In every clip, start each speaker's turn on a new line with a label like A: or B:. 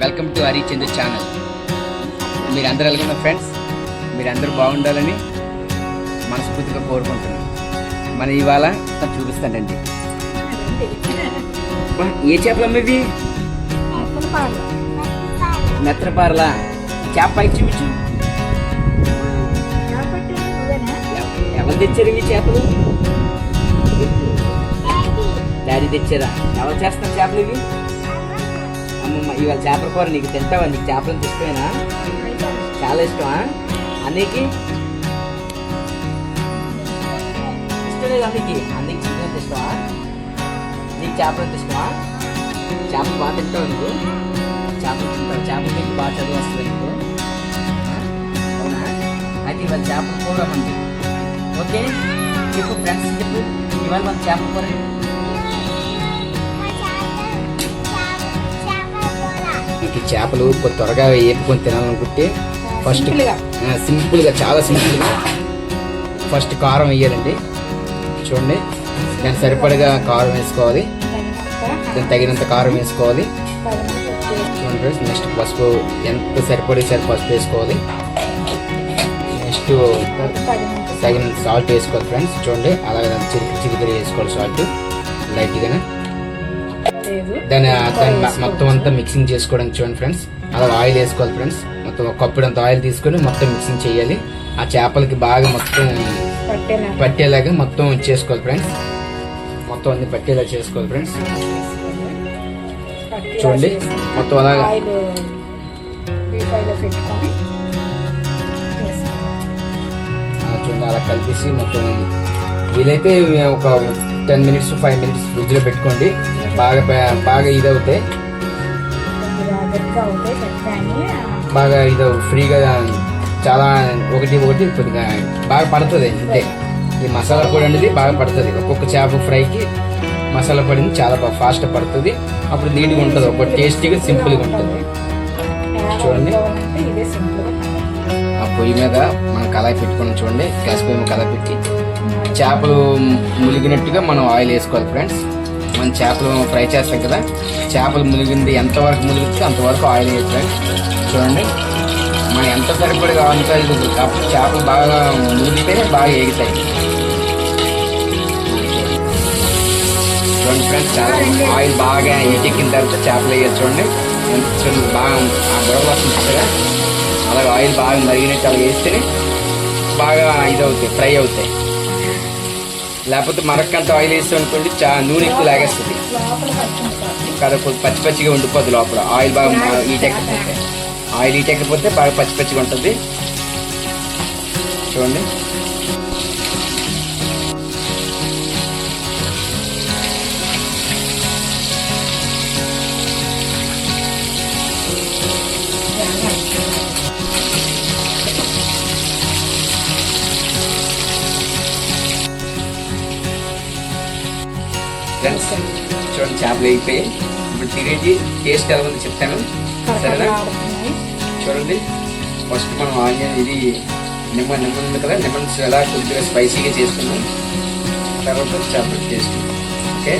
A: Welcome to Hari Chandra channel మీరందరూ ఎలాగున్న friends మీరందరూ బాగుండాలని మనస్ఫూర్తిగా కోరుకుంటున్నాను. మన ఇవాళ చూపిస్తానండి ఏ చేపలు ఇవి? నెత్రపారలా. చేప పైకి చూపించు. ఎవ- ఎవరు తెచ్చారు ఇవి చేపలు? డాడీ తెచ్చారా? ఎవరు చేస్తున్నారు చేపలు ఇవి? అమ్మమ్మ ఇవాళ చేపల కూర నీకు తింటావా? నీకు చేపలు అంటే ఇష్టమేనా? చాలా ఇష్టమా? అన్నీకి? ఇష్టం లేదు అన్నీకి. అన్నీకి చికెన్ అంటే ఇష్టమా? నీకు చేపలు అంటే ఇష్టమా? చేపలు బాగా తింటావు నువ్వు? చేపలు తింటావు. చేపలు నీకు బాగా చదువు వస్తుంది నీకు. అవునా? అయితే ఇవాళ చేపల కూర మంది ఓకే? చెప్పు ఫ్రెండ్స్ చెప్పు. ఇవాళ మన చేపల కూర మీకు చేపలు త్వరగా వేపుకొని తినాలనుకుంటే ఫస్ట్
B: సింపుల్గా.
A: చాలా సింపుల్గా ఫస్ట్ కారం వేయాలండి. చూడండి. దానికి సరిపడగా కారం వేసుకోవాలి. దానికి తగినంత కారం వేసుకోవాలి. చూడండి ఫ్రెండ్స్ నెక్స్ట్ పసుపు ఎంత సరిపడే సరి పసుపు వేసుకోవాలి. నెక్స్ట్ తగినంత సాల్ట్ వేసుకోవాలి ఫ్రెండ్స్. చూడండి అలాగే చిరికి చిరికరి వేసుకోవాలి సాల్ట్ లైట్గా దాని దాన్ని మొత్తం అంతా మిక్సింగ్ చేసుకోవడానికి చూడండి ఫ్రెండ్స్ అలా ఆయిల్ వేసుకోవాలి ఫ్రెండ్స్ మొత్తం ఒక కప్పుడు అంత ఆయిల్ తీసుకొని మొత్తం మిక్సింగ్ చేయాలి. ఆ చేపలకి బాగా మొత్తం పట్టేలాగా. మొత్తం చేసుకోవాలి ఫ్రెండ్స్ మొత్తం అన్ని పట్టేలా చేసుకోవాలి ఫ్రెండ్స్ చూడండి. మొత్తం అలాగా. చూడండి అలా కలిపేసి మొత్తం వీలైతే ఒక టెన్ మినిట్స్ ఫైవ్ మినిట్స్ ఫ్రిడ్జ్లో పెట్టుకోండి. బాగా బాగా ఇది అవుతాయి బాగా ఇది ఫ్రీగా చాలా ఒకటి ఒకటి కొద్దిగా బాగా పడుతుంది అంతే ఈ మసాలా పొడి అనేది బాగా పడుతుంది. ఒక్కొక్క చేప ఫ్రైకి మసాలా పడింది చాలా బాగా ఫాస్ట్ పడుతుంది. అప్పుడు నీట్గా ఉంటుంది. ఒక టేస్టీగా సింపుల్గా ఉంటుంది. చూడండి. ఆ పొయ్యి మీద మనం కళాయి పెట్టుకుని చూడండి. గ్యాస్ పొయ్యి మీద కళాయి పెట్టి చేపలు ములిగినట్టుగా మనం ఆయిల్ వేసుకోవాలి ఫ్రెండ్స్. మనం చేపలు ఫ్రై చేస్తాం కదా చేపలు ములిగింది ఎంతవరకు ములిగితే అంతవరకు ఆయిల్ వేయాలి ఫ్రెండ్స్. చూడండి మనం ఎంత సరిపడి అంత ఇది? కాబట్టి చేపలు బాగా ములిగితేనే బాగా ఎగుతాయి చూడండి ఫ్రెండ్స్ చాలా ఆయిల్ బాగా ఎక్కిన తర్వాత చేపలు వేయాలి చూడండి. చూడండి బాగా ఆ బుడగ వస్తుంది కదా. అలాగే ఆయిల్ బాగా మరిగినట్టు అలా వేస్తేనే బాగా ఇది అవుతాయి ఫ్రై అవుతాయి. లేకపోతే మరొకంత ఆయిల్ వేస్తాం అనుకోండి చా నూనె ఎక్కువ లాగేస్తుంది. కదా పచ్చి పచ్చిగా ఉండిపోద్ది లోపల. ఆయిల్ బాగా మా- ఎక్కకపోతే. ఆయిల్ ఈటెక్కపోతే బాగా పచ్చి పచ్చిగా ఉంటుంది. చూడండి. ఫ్రెండ్స్ చూడండి చేపలు అయిపోయి ఇప్పుడు తినేసి టేస్ట్ ఎలా ఉందో చెప్తాను. సరేనా? చూడండి ఫస్ట్ మనం ఆనియన్ ఇది నిమ్మ నిమ్మ ఉంది కదా నిమ్మన్ ఎలా కొద్దిగా స్పైసీగా చేసుకున్నాం. తర్వాత చేపలు టేస్ట్ ఓకే?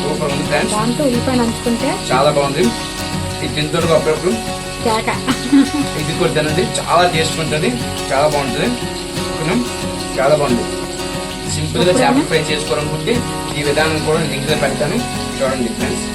B: సూపర్.
A: ఉంది ఫ్రెండ్స్ చాలా బాగుంది. ఇది తింటారు అప్పుడప్పుడు.
B: కేక
A: ఇది కూడా తినండి చాలా టేస్ట్ ఉంటుంది చాలా బాగుంటుంది. చాలా బాగుంది. సింపుల్గా చేపలు ఫ్రై చేసుకోవాలనుకుంటే ఈ విధానం కూడా లింక్లో పెడతాను. చూడండి ఫ్రెండ్స్